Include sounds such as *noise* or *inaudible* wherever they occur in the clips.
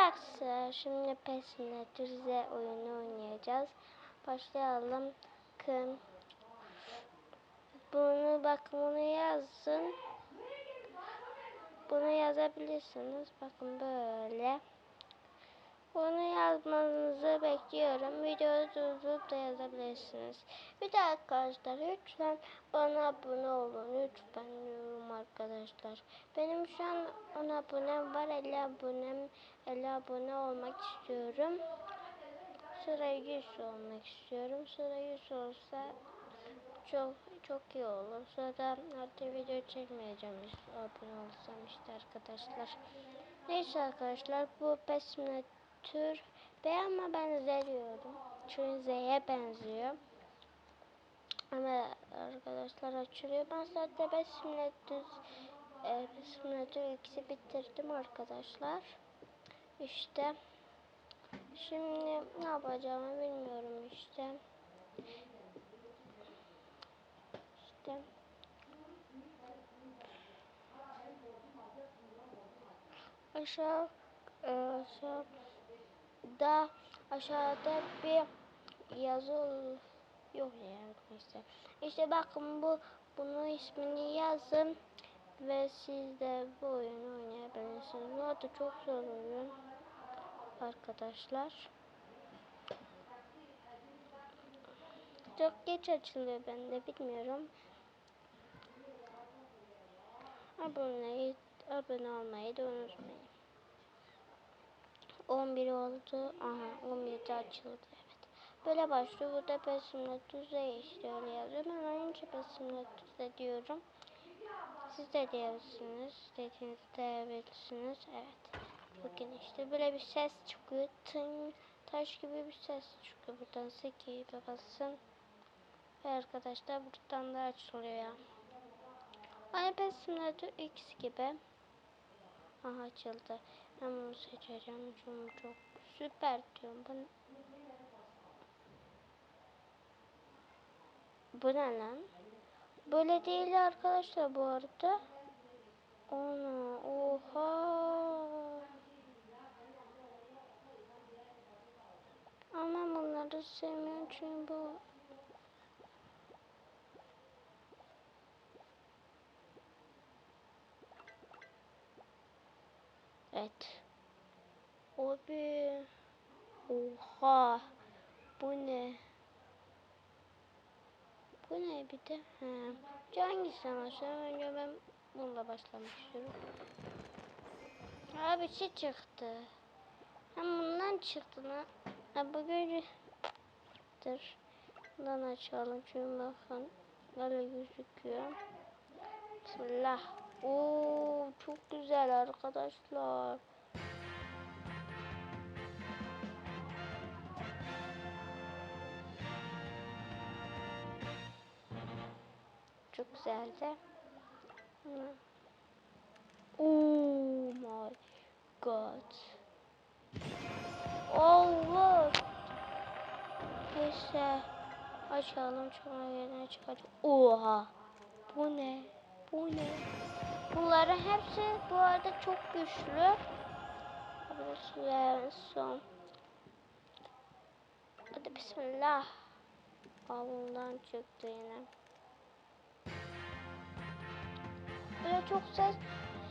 arkadaşlar. Şimdi Pesnetrize oyunu oynayacağız. Başlayalım. Kın. Bunu bak bunu yazın. Bunu yazabilirsiniz. Bakın böyle. Bunu yazmanızı bekliyorum. Videoyu durdurup da yazabilirsiniz. Bir de arkadaşlar lütfen bana abone olun. Lütfen diyorum arkadaşlar. Benim şu an 10 abonem var. 50 abonem 50 abone olmak istiyorum. Sıra 100 olmak istiyorum. Sıra 100 olsa çok çok iyi olur. Sonra artık video çekmeyeceğim abone olsam işte arkadaşlar. Neyse arkadaşlar bu pesme tür B ama benzeriyorum. Çünkü Z'ye benziyor. Ama arkadaşlar açılıyor. Ben zaten 5 simülatör e, simülatör ikisi bitirdim arkadaşlar. İşte şimdi ne yapacağımı bilmiyorum işte. İşte aşağı e, aşağı da aşağıda bir yazı yok yani neyse. İşte bakın bu bunun ismini yazın ve siz de bu oyunu oynayabilirsiniz. Bu arada çok zor oyun arkadaşlar. Çok geç açılıyor bende bilmiyorum. Abone, abone olmayı da unutmayın. 11 oldu. Aha 11'de açıldı evet. Böyle başlıyor. Burada pesimle düzey işte öyle yazıyor. Ben önce pesimle düzey diyorum. Siz de diyebilirsiniz. Dediğinizi diyebilirsiniz. Evet. Bakın işte böyle bir ses çıkıyor. Tın, taş gibi bir ses çıkıyor. Buradan 8 basın. Ve arkadaşlar buradan da açılıyor ya. Aynı pesimle X gibi. Aha açıldı. Ben bunu seçeceğim. Çünkü çok süper diyorum. Bu, bu ne lan? Böyle değil arkadaşlar bu arada. Ona oha. Ama bunları sevmiyorum çünkü bu Evet. Abi. Oha. Bu ne? Bu ne bir de? Ha. Bu hangisi başlayalım? Önce ben bununla başlamak istiyorum. Abi şey çıktı. Hem bundan çıktı lan. Ha bugün dur. Bundan açalım çünkü bakın böyle gözüküyor. Bismillah. Oo çok güzel arkadaşlar. Çok güzeldi. Oh my god. Allah. Neyse. Açalım sonra yerine çıkacak. Oha. Bu ne? Bu ne? Bunların hepsi bu arada çok güçlü. Burası son. Hadi bismillah. Avundan çıktı yine. Böyle çok ses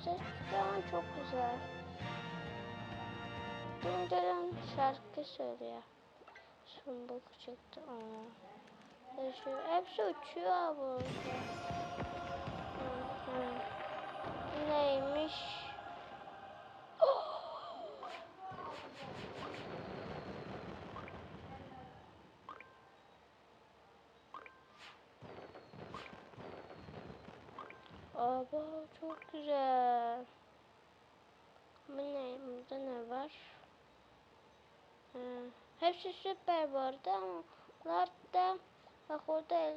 ses ama çok güzel. Dün dün şarkı söylüyor. Sumbuk çıktı. Yaşıyor. Hepsi uçuyor abi orada. Neymiş? Aba çok güzel. Bu ne? Burada ne var? Ha. Hepsi süper bu arada ama bunlar da orada el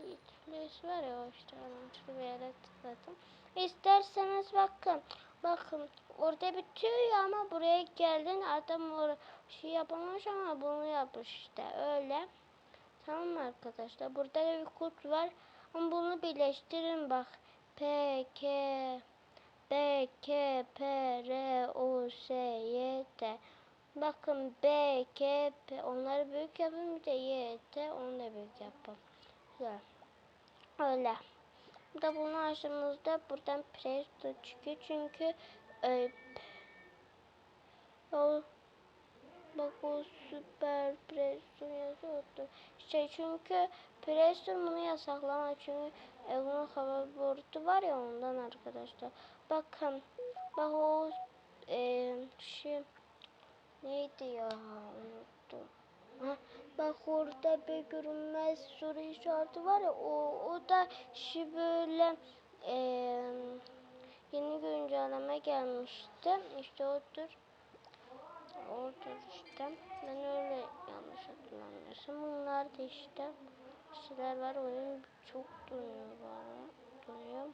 var ya işte amaçlı bir yere tıkladım. İsterseniz bakın. Bakın orada bitiyor ama buraya geldin adam or şey yapamamış ama bunu yapmış işte öyle. Tamam mı arkadaşlar? Burada da bir kod var. Ama bunu birleştirin bak. P, K, B, K, P, R, O, S, Y, T. Bakın B, K, P. Onları büyük yapın. Bir de Y, T. Onu da büyük yapın. Güzel. Öyle. Bir bunu açtığımızda buradan Presto çıkıyor. Çünkü e, bak o süper Presto yazıyordu. Şey çünkü Presto bunu yasaklama. Çünkü e, bunun hava borutu var ya ondan arkadaşlar. Bakın. Bak o e, şey neydi ya unuttum. Ha, bak orada bir görünmez soru işareti var ya o, o da şey böyle e, yeni güncelleme gelmişti. İşte odur. Odur işte. Ben öyle yanlış hatırlamıyorsam. Bunlar da işte şeyler var. Oyun çok dönüyor bana. Dönüyor.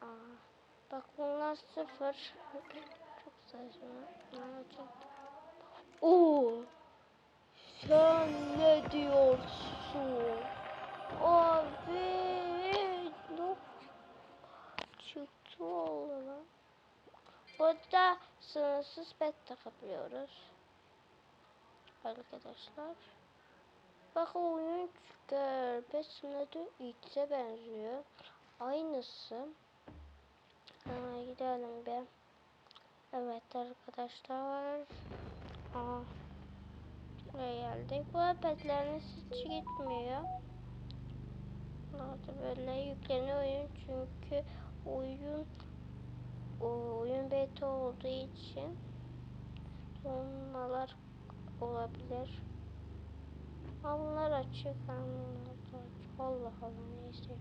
Aa, bak bunlar sıfır. *laughs* çok saçma. Ne olacak? Oo. Sen ne diyorsun? Abi ne çıktı lan. Burada sınırsız pet takabiliyoruz. Arkadaşlar. Bak oyun görbe sınırı içe benziyor. Aynısı. Hemen gidelim bir. Evet arkadaşlar. Aa. Buraya geldik. Bu petleriniz hiç gitmiyor. Orada böyle yükleniyor oyun çünkü oyun oyun beta olduğu için donmalar olabilir. Bunlar açık. da açık. Allah Allah neyse.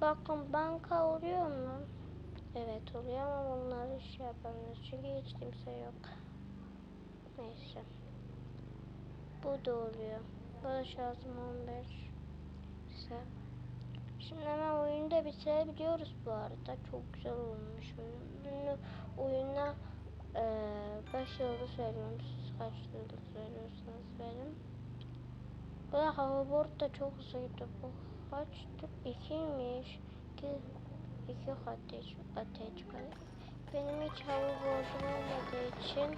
Bakın banka oluyor mu? Evet oluyor ama bunları şey yapamıyoruz. Çünkü hiç kimse yok. Neyse. Bu da oluyor. Da şansım 15 ise. Şimdi hemen oyunu da bitirebiliyoruz bu arada. Çok güzel olmuş. Bunu oyuna 5 yıldız veriyorum. Siz kaç yıldız veriyorsanız verin. Bu da hoverboard da çok hızlıydı. Bu kaçtı? 2'ymiş. 2 2 ateş ateş. Benim hiç hoverboardum olmadığı için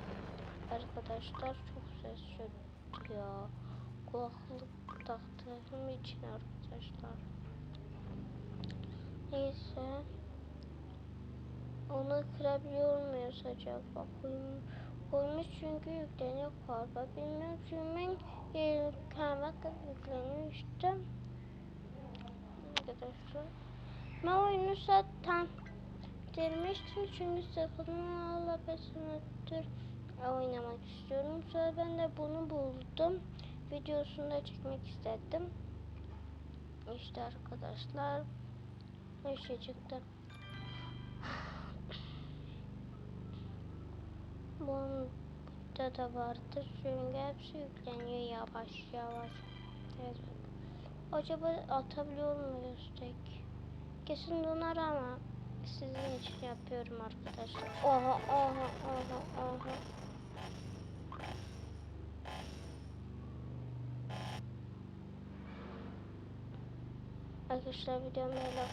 arkadaşlar çok ses çıkıyor. Kulaklık taktığım için arkadaşlar. Neyse. Onu kırabiliyor muyuz acaba? Koymuş, koymuş çünkü yükleniyor galiba. Bilmiyorum çünkü ben e, kaymak yükleniyor işte. Arkadaşlar. Ben oyunu zaten bitirmiştim çünkü sakın Allah beslenettir oynamak istiyorum. Sonra ben de bunu buldum. Videosunu da çekmek istedim. İşte arkadaşlar. Bir şey çıktı. *sighs* Bunda da vardır. Çünkü hepsi yükleniyor yavaş yavaş. Evet. Acaba atabiliyor muyuz tek? Kesin donar ama sizin için yapıyorum arkadaşlar. Oha oha oha oha. Arkadaşlar videomu el